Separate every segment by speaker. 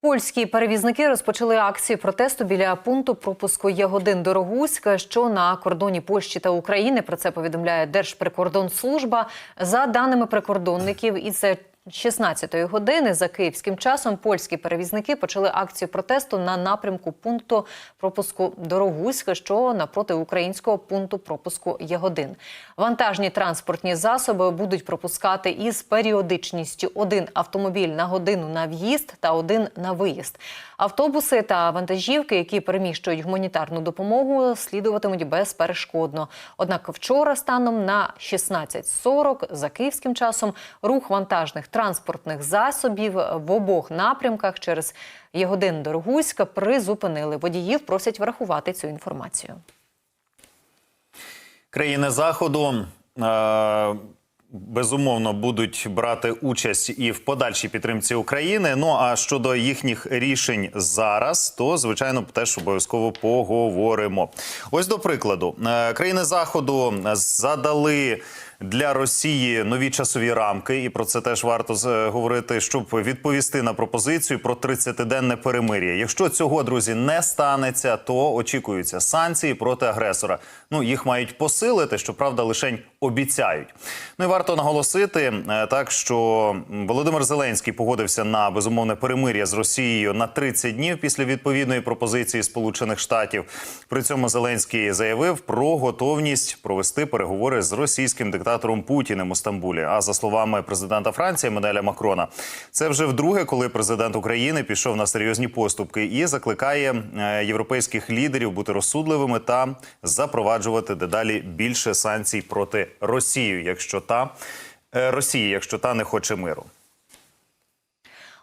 Speaker 1: Польські перевізники розпочали акцію протесту біля пункту пропуску Ягодин Дорогуська, що на кордоні Польщі та України. Про це повідомляє Держприкордонслужба. За даними прикордонників, із 16-ї години за київським часом польські перевізники почали акцію протесту на напрямку пункту пропуску Дорогуська, що напроти українського пункту пропуску Ягодин. Вантажні транспортні засоби будуть пропускати із періодичністю один автомобіль на годину на в'їзд та один на виїзд. Автобуси та вантажівки, які переміщують гуманітарну допомогу, слідуватимуть безперешкодно. Однак вчора, станом на 16.40 за київським часом, рух вантажних транспортних засобів в обох напрямках через Ягодин Дорогуська призупинили. Водіїв просять врахувати цю інформацію.
Speaker 2: Країни заходу е, безумовно будуть брати участь і в подальшій підтримці України. Ну а щодо їхніх рішень зараз, то звичайно теж обов'язково поговоримо. Ось до прикладу, е, країни заходу задали. Для Росії нові часові рамки, і про це теж варто з- говорити, щоб відповісти на пропозицію про 30-денне перемир'я. Якщо цього друзі не станеться, то очікуються санкції проти агресора. Ну їх мають посилити, щоправда, лишень обіцяють. Ну і варто наголосити е, так, що Володимир Зеленський погодився на безумовне перемир'я з Росією на 30 днів після відповідної пропозиції Сполучених Штатів. При цьому Зеленський заявив про готовність провести переговори з російським диктатором Путіним у Стамбулі. А за словами президента Франції Менеля Макрона, це вже вдруге, коли президент України пішов на серйозні поступки і закликає е, європейських лідерів бути розсудливими та запроваджувати дедалі більше санкцій проти Росії, якщо та е, Росії, якщо та не хоче миру.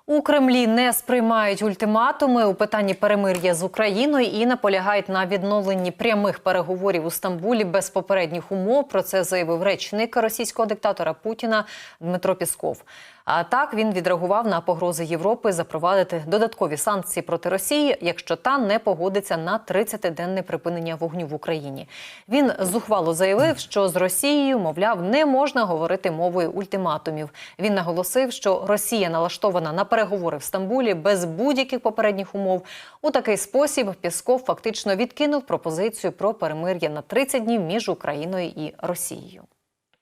Speaker 1: У Кремлі не сприймають ультиматуми у питанні перемир'я з Україною і наполягають на відновленні прямих переговорів у Стамбулі без попередніх умов. Про це заявив речник російського диктатора Путіна Дмитро Пісков. А так він відреагував на погрози Європи запровадити додаткові санкції проти Росії, якщо та не погодиться на 30-денне припинення вогню в Україні. Він зухвало заявив, що з Росією, мовляв, не можна говорити мовою ультиматумів. Він наголосив, що Росія налаштована на переговори в Стамбулі без будь-яких попередніх умов. У такий спосіб Пісков фактично відкинув пропозицію про перемир'я на 30 днів між Україною і Росією.